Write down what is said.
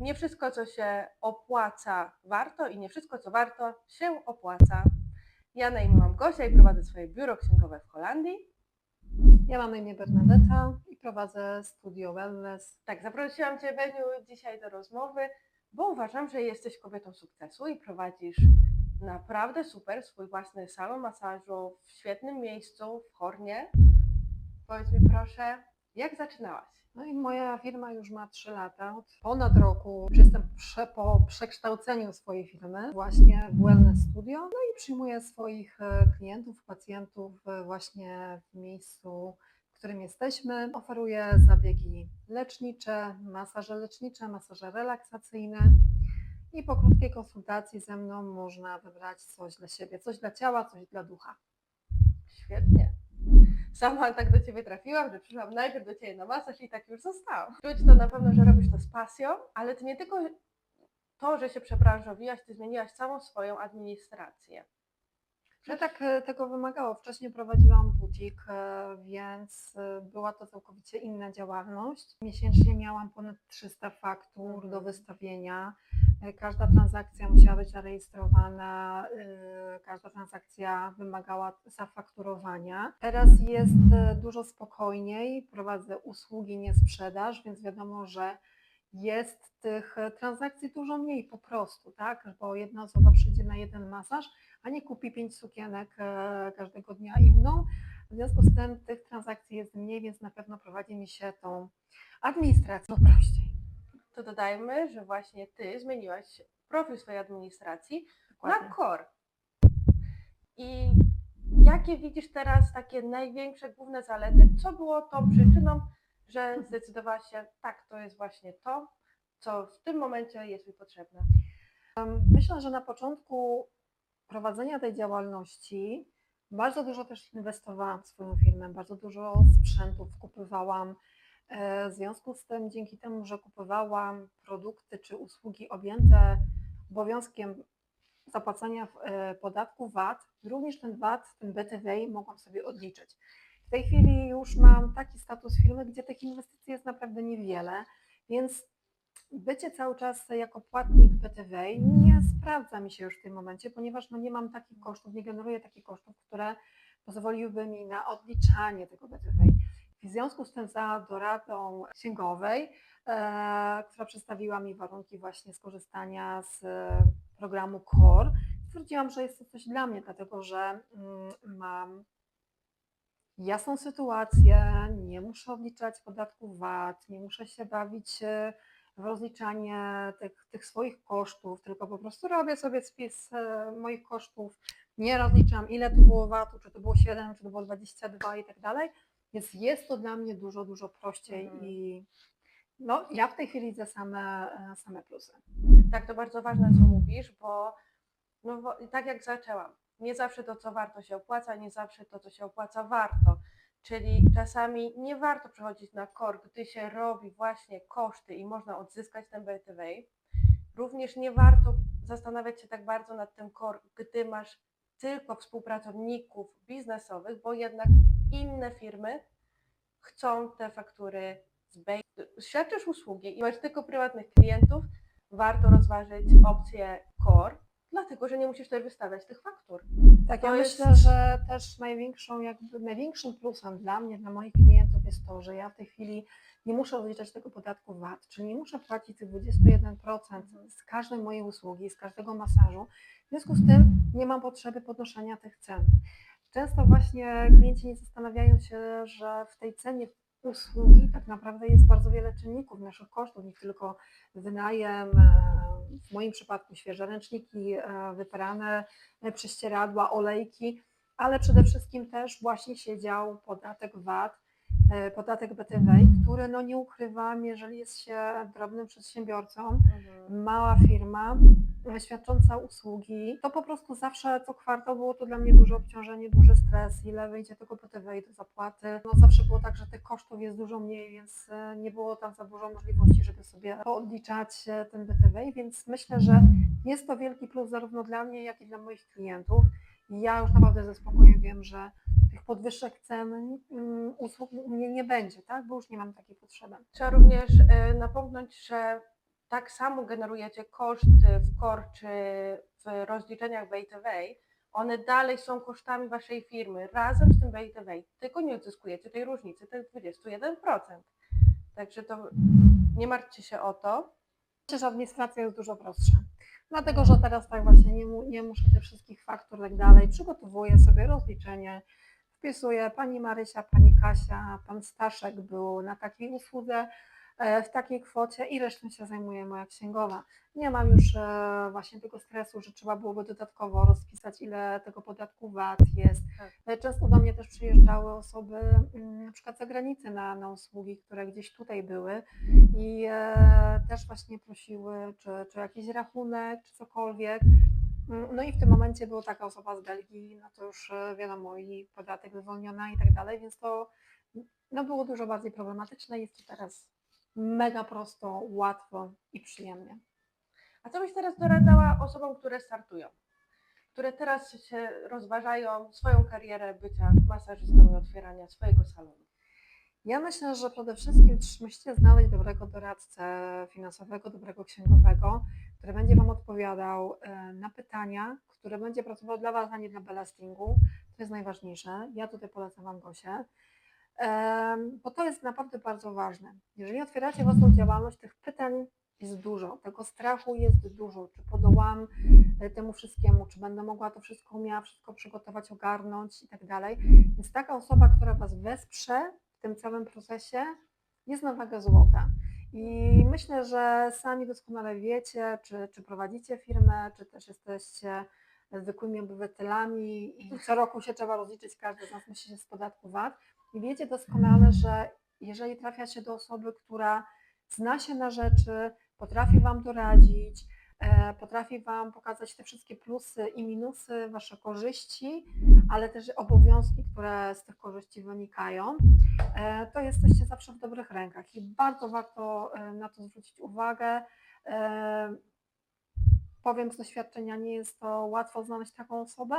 Nie wszystko, co się opłaca, warto i nie wszystko, co warto, się opłaca. Ja na imię mam Gosia i prowadzę swoje biuro księgowe w Holandii. Ja mam na imię Bernadetta i prowadzę studio Wellness. Tak, zaprosiłam Cię, Beniu, dzisiaj do rozmowy, bo uważam, że jesteś kobietą sukcesu i prowadzisz naprawdę super swój własny salon masażu w świetnym miejscu, w Hornie. Powiedz mi proszę, jak zaczynałaś? No i moja firma już ma 3 lata. Od ponad roku już jestem prze, po przekształceniu swojej firmy właśnie w Wellness Studio. No i przyjmuję swoich e, klientów, pacjentów e, właśnie w miejscu, w którym jesteśmy. Oferuję zabiegi lecznicze, masaże lecznicze, masaże relaksacyjne. I po krótkiej konsultacji ze mną można wybrać coś dla siebie, coś dla ciała, coś dla ducha. Świetnie. Sama tak do Ciebie trafiłam, że przyszłam najpierw do Ciebie na masaż i tak już zostałam. Czuć to na pewno, że robisz to z pasją, ale to nie tylko to, że się przebranżowiłaś, Ty zmieniłaś całą swoją administrację. Że tak e, tego wymagało. Wcześniej prowadziłam butik, e, więc e, była to całkowicie inna działalność. Miesięcznie miałam ponad 300 faktur Mhm. do wystawienia. Każda transakcja musiała być zarejestrowana, e, każda transakcja wymagała zafakturowania. Teraz jest e, dużo spokojniej, prowadzę usługi, nie sprzedaż, więc wiadomo, że jest tych transakcji dużo mniej po prostu, tak? Bo jedna osoba przyjdzie na jeden masaż, a nie kupi pięć sukienek e, każdego dnia inną. W związku z tym tych transakcji jest mniej, więc na pewno prowadzi mi się tą administrację prościej. To dodajmy, że właśnie Ty zmieniłaś profil swojej administracji Dokładnie. na core. I jakie widzisz teraz takie największe główne zalety? Co było tą przyczyną, że zdecydowałaś się, tak, to jest właśnie to, co w tym momencie jest mi potrzebne? Myślę, że na początku prowadzenia tej działalności bardzo dużo też inwestowałam w swoją firmę, bardzo dużo sprzętów kupowałam. E, W związku z tym, dzięki temu, że kupowałam produkty czy usługi objęte obowiązkiem zapłacania e, podatku VAT, również ten VAT, ten BTW mogłam sobie odliczyć. W tej chwili już mam taki status firmy, gdzie tych inwestycji jest naprawdę niewiele, więc bycie cały czas jako płatnik BTW nie sprawdza mi się już w tym momencie, ponieważ no nie mam takich kosztów, nie generuję takich kosztów, które pozwoliłyby mi na odliczanie tego BTW. W związku z tym za doradą księgowej, e, która przedstawiła mi warunki właśnie skorzystania z e, programu CORE, stwierdziłam, że jest to coś dla mnie, dlatego że mm, mam jasną sytuację, nie muszę odliczać podatku VAT, nie muszę się bawić w rozliczanie tych, tych swoich kosztów, tylko po prostu robię sobie spis e, moich kosztów, nie rozliczam ile to było VAT-u, czy to było 7, czy to było 22 i tak dalej, więc jest to dla mnie dużo, dużo prościej Mhm. i no, ja w tej chwili widzę same, e, same plusy. Tak, to bardzo ważne, co mówisz, bo no, bo tak jak zaczęłam, nie zawsze to, co warto się opłaca, nie zawsze to, co się opłaca, warto. Czyli czasami nie warto przechodzić na KOR, gdy się robi właśnie koszty i można odzyskać ten BTW. Również nie warto zastanawiać się tak bardzo nad tym KOR, gdy masz tylko współpracowników biznesowych, bo jednak inne firmy chcą te faktury zbej. Świadczysz usługi i masz tylko prywatnych klientów, warto rozważyć opcję core, dlatego że nie musisz tutaj wystawiać tych faktur. Tak, To ja jest- myślę, że też największą, jakby największym plusem dla mnie, dla moich klientów jest to, że ja w tej chwili nie muszę odliczać tego podatku VAT, czyli nie muszę płacić tych 21% z każdej mojej usługi, z każdego masażu. W związku z tym nie mam potrzeby podnoszenia tych cen. Często właśnie klienci nie zastanawiają się, że w tej cenie usługi tak naprawdę jest bardzo wiele czynników naszych kosztów, nie tylko wynajem, e, w moim przypadku świeże ręczniki, e, wyprane prześcieradła, olejki, ale przede wszystkim też właśnie siedział podatek VAT, podatek BTW, który no nie ukrywam, jeżeli jest się drobnym przedsiębiorcą, mała firma e, świadcząca usługi, to po prostu zawsze co kwartał było to dla mnie duże obciążenie, duży stres, ile wyjdzie tego BTW do zapłaty. No zawsze było tak, że tych kosztów jest dużo mniej, więc e, nie było tam za dużo możliwości, żeby sobie odliczać e, ten BTW, więc myślę, że jest to wielki plus zarówno dla mnie, jak i dla moich klientów. I ja już naprawdę ze spokojem wiem, że tych podwyżek cen mm, usług u mnie nie będzie, tak? bo już nie mam takiej potrzeby. Trzeba również e, napomknąć, że tak samo generujecie koszty w KOR czy w rozliczeniach BayTV, one dalej są kosztami waszej firmy razem z tym BayTV, tylko nie odzyskujecie tej różnicy, tych 21%. Także to nie martwcie się o to. Myślę, że administracja jest dużo prostsza. Dlatego, że teraz tak właśnie nie, mu, nie muszę tych wszystkich faktur i tak dalej. Przygotowuję sobie rozliczenie, wpisuję pani Marysia, pani Kasia, pan Staszek był na takiej usłudze e, w takiej kwocie i resztą się zajmuje moja księgowa. Nie mam już e, właśnie tego stresu, że trzeba byłoby dodatkowo rozpisać, ile tego podatku VAT jest. Tak. E, Często do mnie też przyjeżdżały osoby mm, na przykład z zagranicy na, na usługi, które gdzieś tutaj były i też właśnie prosiły, czy, czy jakiś rachunek, czy cokolwiek. No i w tym momencie była taka osoba z Belgii, no to już e, wiadomo, i podatek wywolniona i tak dalej, więc to no, było dużo bardziej problematyczne. Jest to teraz mega prosto, łatwo i przyjemnie. A co byś teraz doradzała osobom, które startują? Które teraz się rozważają swoją karierę bycia masażystą i otwierania swojego salonu? Ja myślę, że przede wszystkim musicie znaleźć dobrego doradcę finansowego, dobrego księgowego, który będzie Wam odpowiadał e, na pytania, który będzie pracował dla Was, a nie dla belastingu. To jest najważniejsze. Ja tutaj polecam Wam Gosię, bo to jest naprawdę bardzo ważne. Jeżeli otwieracie własną działalność, tych pytań jest dużo, tego strachu jest dużo, czy podołam e, temu wszystkiemu, czy będę mogła to wszystko umiała, wszystko przygotować, ogarnąć i tak dalej. Więc taka osoba, która Was wesprze w tym całym procesie, jest na wagę złota. I myślę, że sami doskonale wiecie, czy, czy prowadzicie firmę, czy też jesteście zwykłymi obywatelami i co roku się trzeba rozliczyć, każdy z nas musi się z podatku VAT. I wiecie doskonale, że jeżeli trafia się do osoby, która zna się na rzeczy, potrafi Wam doradzić, potrafi Wam pokazać te wszystkie plusy i minusy, Wasze korzyści, ale też obowiązki, które z tych korzyści wynikają, e, to jesteście zawsze w dobrych rękach i bardzo warto e, na to zwrócić uwagę. E, Powiem z doświadczenia, nie jest to łatwo znaleźć taką osobę,